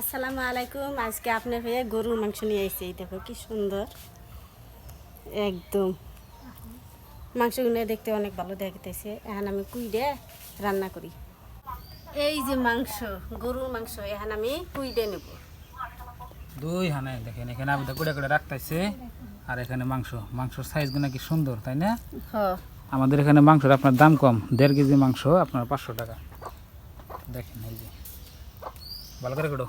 আসসালামু আলাইকুম। আজকে আপনার হয়ে গরুর মাংস নিয়ে এসেছি এই দেখো কি সুন্দর। একদম। মাংসগুলো দেখতে অনেক ভালো দেখতেছে। এখন আমি কুইডে রান্না করি। এই যে মাংস গরুর মাংস এখন আমি কুইডে নেব। দুই হানে দেখেন এখানে আবেদা করে করে রাখতেছে আর এখানে মাংস মাংসর সাইজগুলো কি সুন্দর তাই না? আমাদের এখানে মাংসের আপনার দাম কম। দেড় কেজি মাংস আপনার পাঁচশো টাকা। দেখেন এই যে। ভালো করে কেটো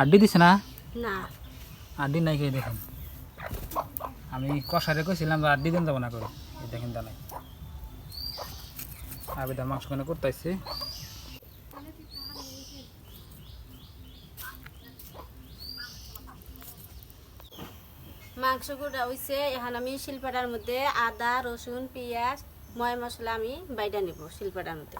আড্ডি দিছে না? না। আড্ডি নাই খেয়ে দেখেন? আমি কষারে কইছিলাম আড্ডি দিন যাব না করে দেখেন তা নাই আবেদা মাংস কেন করতেছে মাংস গুঁড়া হয়েছে এখন আমি শিলপাটার মধ্যে আদা রসুন পেঁয়াজ ময় মশলা আমি বাইডা নেব শিলপাটার মধ্যে।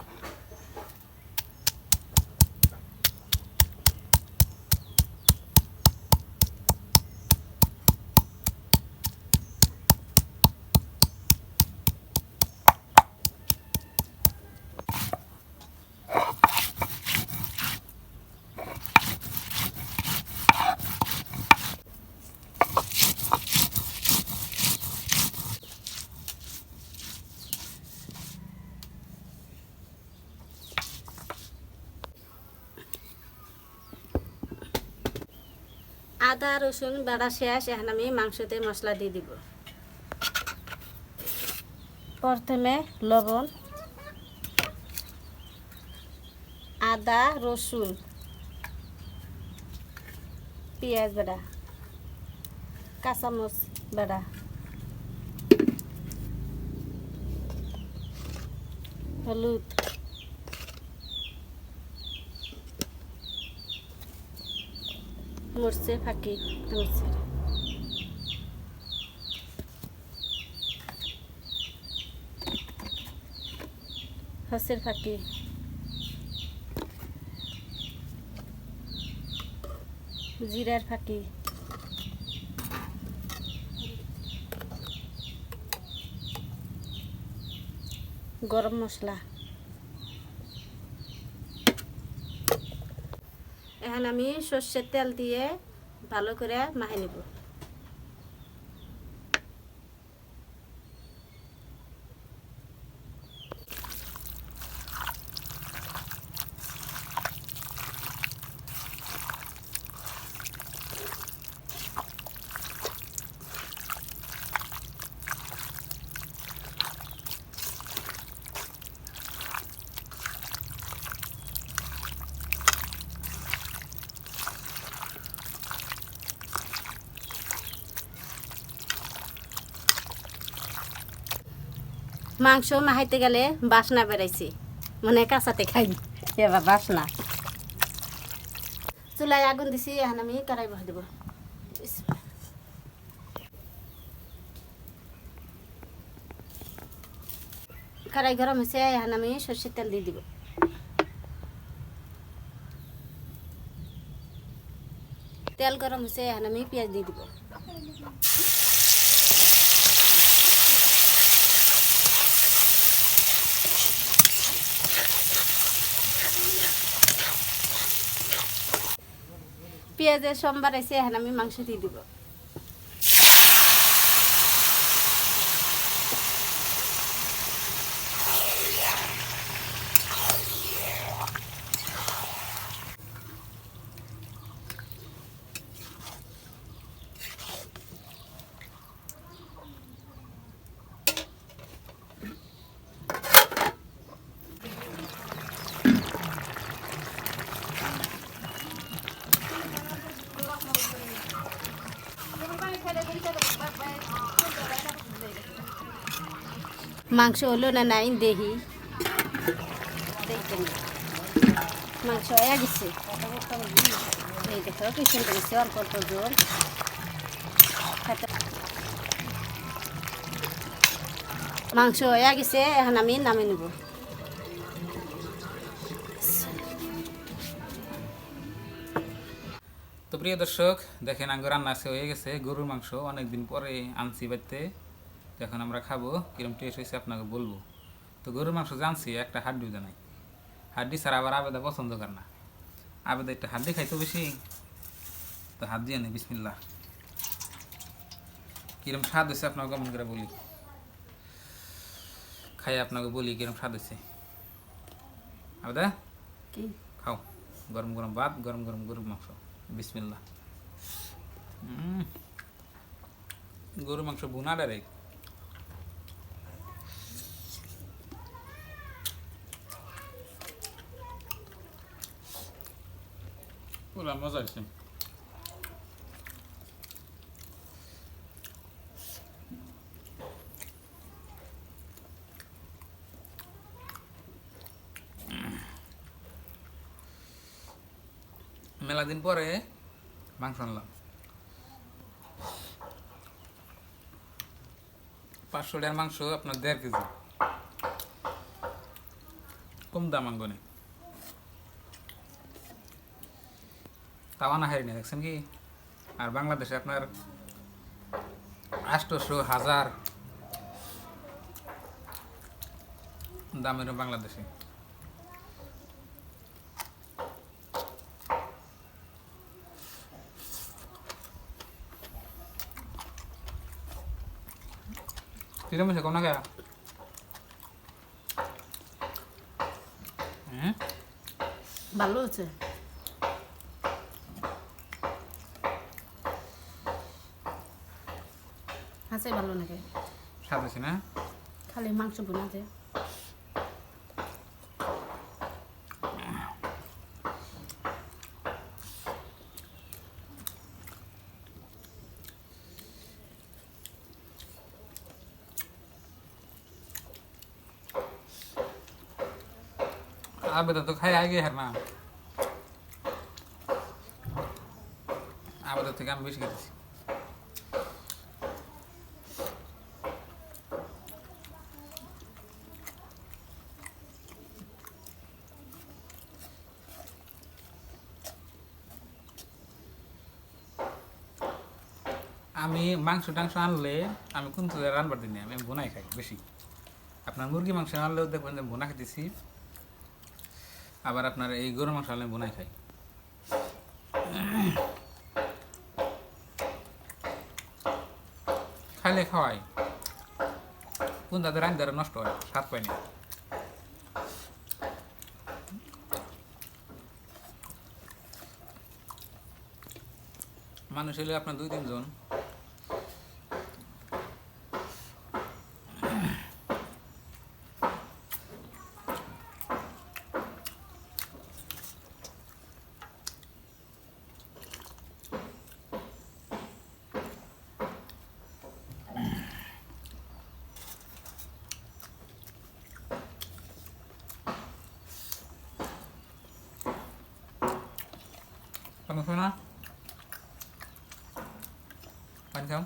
আদা, রসুন বাড়া শেষ। এখন আমি মাংসতে মশলা দিয়ে দিব। প্রথমে লবণ, আদা, রসুন, পেঁয়াজ বাড়া কাঁচামচ বাড়া হলুদ। মরছে ফাঁকি মরছে হসের ফাঁকি। জিরার ফাঁকি। গরম মশলা। এখন আমি সর্ষের তেল দিয়ে ভালো করে মাখে নিব। মাংস মাহাইতে গেলে বাসনা বেড়াইছে। মানে কাঁচাতে খাই। এবার বাসনা। চুলায় আগুন দিছি, এখন আমি কড়াই বসে দেবো। কড়াই গরম হয়েছে, এখন আমি সর্ষের তেল দিয়ে দিব। তেল গরম হয়েছে, এখন আমি পেঁয়াজ দিয়ে দিব। পেঁয়াজের সোমবার এসে এখন আমি মাংস দিয়ে দিব। মাংস হলো না নাই দেখি মাংস হয়ে গেছে। এই দেখো, কি সুন্দর অল্প অল্প জোর মাংস হয়ে গেছে, এখন আমি নামে নেব। তো প্রিয় দর্শক, দেখেন আঙ্গ রান্না হয়ে গেছে, গরুর মাংস অনেকদিন পরে আনছি বাড়িতে। তো এখন আমরা খাব কিরম টেস্ট হয়েছে আপনাকে বলব। তো গরুর মাংস জানছি একটা হাড্ডিও জানাই হাড্ডি ছাড়া আবার আবেদা পছন্দ করে না। আবেদা একটা দিয়ে খাইতো বেশি। তো হাত দিয়ে নেই বিসমিল্লা কিরম স্বাদ হয়েছে আপনাকে কেমন করে বলি? খাই আপনাকে বলি কিরম স্বাদ হয়েছে আবেদা? কি? খাও। গরম গরম ভাত গরম গরম গরুর মাংস। বিসমিল্লা গরুর মাংস বুনা ডাইরেক্ট। পুরা মজা মেলা দিন পরে মাংস আনলাম পাঁচশো টাকার মাংস আপনার দেড় কেজি কম দাম আঙ্গনে তাও না হারিনি দেখছেন কি? আর বাংলাদেশে আপনার আষ্টশো হাজার দামের বাংলাদেশে। কিরম হয়েছে না খায়া হ্যাঁ? ভালো হচ্ছে আছে ভালো স্বাদ হয়েছে না? খালি মাংস বোনা যায়। আবেদন তো খাই আগে হ্যাঁ না। আবেদন থেকে আমি বেশি খেতেছি আমি মাংস টাংস আনলে আমি কোন রান্নার দিনে আমি বোনাই খাই বেশি। আপনার মুরগি মাংস আনলেও দেখবেন যে বোনা খেতেছি আবার আপনার এই গরু মাংস আনলে বোনাই খাই। খাইলে খাওয়াই। কোন তাদের রান দ্বারা নষ্ট হয়, স্বাদ পায় না। মানুষ হলে আপনার দুই তিনজন। পানি খাও না পানি খাও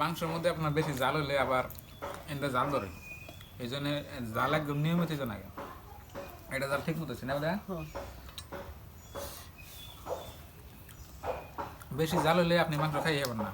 মাংসের মধ্যে আপনার বেশি জাল হলে আবার এটা জাল ধরে। এই জন্য জাল একদম নিয়মিত যেন আগে। এটা জাল ঠিক মতো না বেশি জাল হলে আপনি মাংস খাই যাবেন না।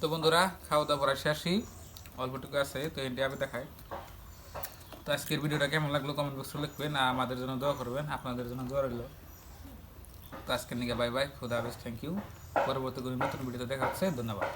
তো বন্ধুরা খাওয়া দাওয়া করা শেষই। অল্পটুকু আছে, তো এটি আমি দেখাই। তো আজকের ভিডিওটা কেমন লাগল কমেন্ট বক্সে লিখবেন আর আমাদের জন্য দোয়া করবেন, আপনাদের জন্য দোয়া রইল। তো আজকের নিকে বাই বাই, খুদা হাফেজ থ্যাংক ইউ পরবর্তী কোনো নতুন ভিডিওতে দেখা হচ্ছে, ধন্যবাদ।